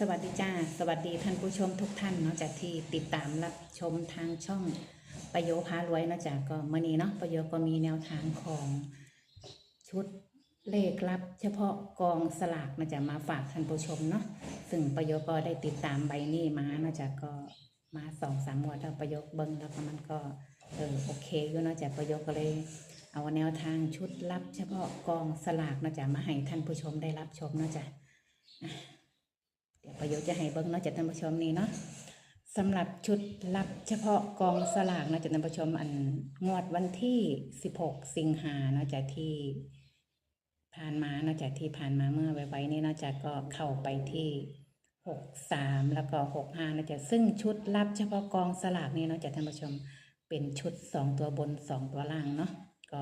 สวัสดีจ้า สวัสดีท่านผู้ชมทุกท่านเนาะจากที่ติดตามรับชมทางช่องประโยพารวยเนาะจากก็มื่อนี้เนาะประโยก็มีแนวทางของชุดเลขลับ เฉพาะกองสลากนะจะมาฝากท่านผู้ชมเนาะซึ่งประโยก็ได้ติดตามใบนี้มาเนาะจากก็มาสองสามงวดแล้วประโยเบิ้งแล้วก็มันก็เออโอเคอยู่เนาะจากประโยก็เลยเอาแนวทางชุดลับ เฉพาะกองสลากเนาะจะมาให้ท่านผู้ชมได้รับชมเนาะจ้ะ ดี๋ยวประโยชน์จะให้เบิ้งเนาะจากท่านผู้ชมนี่เนาะสำหรับชุดรับเฉพาะกองสลากเนาะจากท่านผู้ชมอันงวดวันที่ 16 สิงหาเนาะจากที่ผ่านมาเนาะจากที่ผ่านมาเมื่อไว้ๆนี่เนาะจากก็เข้าไปที่ 63 แล้วก็65เนาะจากซึ่งชุดรับเฉพาะกองสลากนี่เนาะจากท่านผู้ชมเป็นชุด 2 ตัวบน 2 ตัวล่างเนาะก็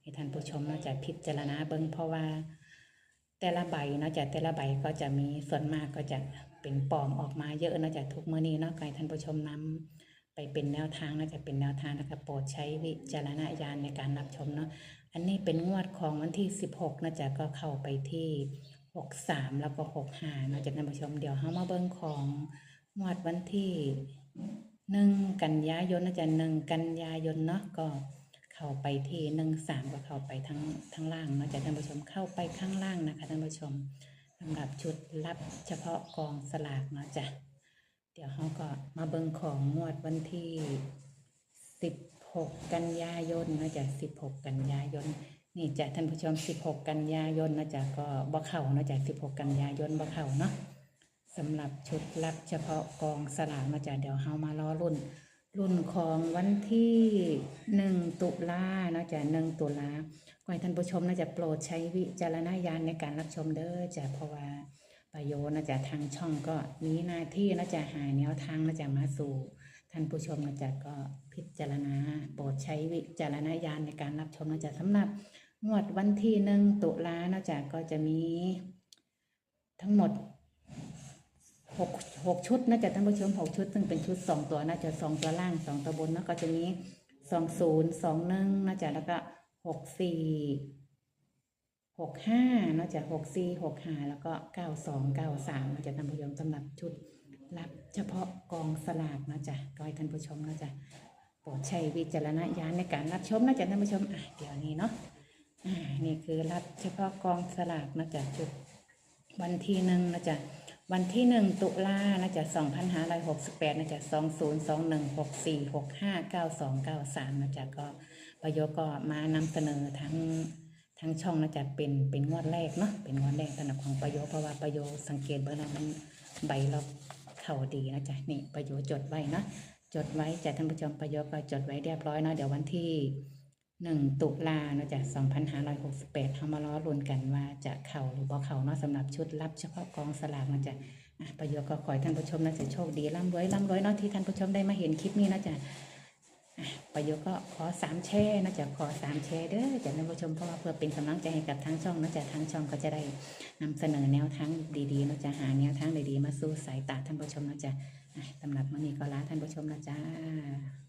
ให้ท่านผู้ชมเนาะจากพิจารณาเบิ้งเพราะว่า แต่ละใบนาะจากแต่ละใบก็จะมีส่วนมากก็จะเป็นปลอมออกมาเยอะนะจากทุกเมื้อนี้เนาะก็ให้ท่านผู้ชมนำไปเป็นแนวทางนะจ๊ะเป็นแนวทางนะคะโปรดใช้วิจารณญาณในการรับชมเนาะอันนี้เป็นงวดของวันที่ 16นะจ๊ะก็เข้าไปที่ 63 แล้วก็ 65นาะจากท่านผู้ชมเดี๋ยวเฮามาเบิ่งของงวดวันที่ 1 กันยายนนะจ๊ะ1กันยายนเนาะก็ เข้าไปที่หนึ่งสามก็เข้าไปทั้งทั้งล่างเนาะจากท่านผู้ชมเข้าไปข้างล่างนะคะท่านผู้ชมสำหรับชุดรับเฉพาะกองสลากเนาะจ้ะเดี๋ยวเขาก็มาเบิ่งของงวดวันที่สิบหกกันยายนเนาะจ้ะสิบหกกันยายนนี่จ้ะท่านผู้ชมสิบหกกันยายนเนาะจ้ะก็บ่เข้าเนาะจ้ะสิบหกกันยายนบ่เข้าเนาะสำหรับชุดรับเฉพาะกองสลากเนาะจ้ะเดี๋ยวเฮามารอรุ่น รุ่นของวันที่หนึ่งตุลาเนาะจะหนึ่งตุลาขอให้ท่านผู้ชมนะจะโปรดใช้วิจารณญาณในการรับชมเด้อจะเพราะว่าประโยชน์นะจ๊ะทางช่องก็มีหน้าที่นะจ๊ะหาแนวทางนะจ๊ะมาสู่ ท่านผู้ชมนะจ๊ะก็พิจารณาโปรดใช้วิจารณญาณในการรับชมนะจ๊ะสำหรับงวดวันที่หนึ่งตุลานะจ๊ะก็จะมีทั้งหมด หกหกชุดนะจ๊ะท่านผู้ชมหกชุดซึ่งเป็นชุดสองตัวนะจ๊ะสองตัวล่างสองตัวบนนะก็จะมีสองศูนย์สองหนึ่งนะจ๊ะแล้วก็หกสี่หกห้านะจ๊ะหกสี่หกห้าแล้วก็เก้าสองเก้าสามนะจ๊ะท่านผู้ชมสำหรับชุดรับเฉพาะกองสลากนะจ๊ะก็ให้ท่านผู้ชมนะจ๊ะโปรดใช้วิจารณญาณในการรับชมนะจ๊ะท่านผู้ชมอะเดี๋ยวนี้เนาะอ่านี่คือรับเฉพาะกองสลากนะจ๊ะจุดวันที่หนึ่งนะจ๊ะ วันที่หนึ่งตุลานะจ๊ะสองพันห้าร้อยหกสิบแปดนะจ๊ะสองศูนย์สองหนึ่งหกสี่หกห้าเก้าสองเก้าสามนะจ๊ะก็ประโยชน์ก็มานำเสนอทั้งทั้งช่องนะจ๊ะเป็นเป็นงวดแรกเนาะเป็นงวดแรกสำหรับของประโยชน์เพราะว่าประโยชน์สังเกตเบอร์แล้วมันใบเราเข่าดีนะจ๊ะนี่ประโยชน์จดไว้เนาะจดไว้จ้ะท่านผู้ชมประโยชน์ก็จดไว้เรียบร้อยเนาะเดี๋ยววันที่ หนึ่งตุลาเนาะจาร้อยหก2568เฮามาล้อลุ้นกันว่าจะเข่าหรือบ่เข่าเนาะสำหรับชุดรับเฉพาะกองสลากเนาะจ้ะอะประโยชน์ก็ขอให้ท่านผู้ชมน่าจะโชคดีร่ำรวยร่ำรวยเนาะที่ท่านผู้ชมได้มาเห็นคลิปนี้นะจ๊ะประโยชน์ก็ขอสามแชร์นะจ๊ะขอสามแชร์เด้อจ้ะท่านผู้ชมเพราะว่าเพื่อเป็นกำลังใจให้กับทางช่องนะจ๊ะทางช่องก็จะได้นำเสนอแนวทางดีๆเนาะจ๊ะหาแนวทางดีๆมาสู่สายตาท่านผู้ชมนะจ๊ะอะสำหรับวันนี้ก็ลาท่านผู้ชมนะจ๊ะ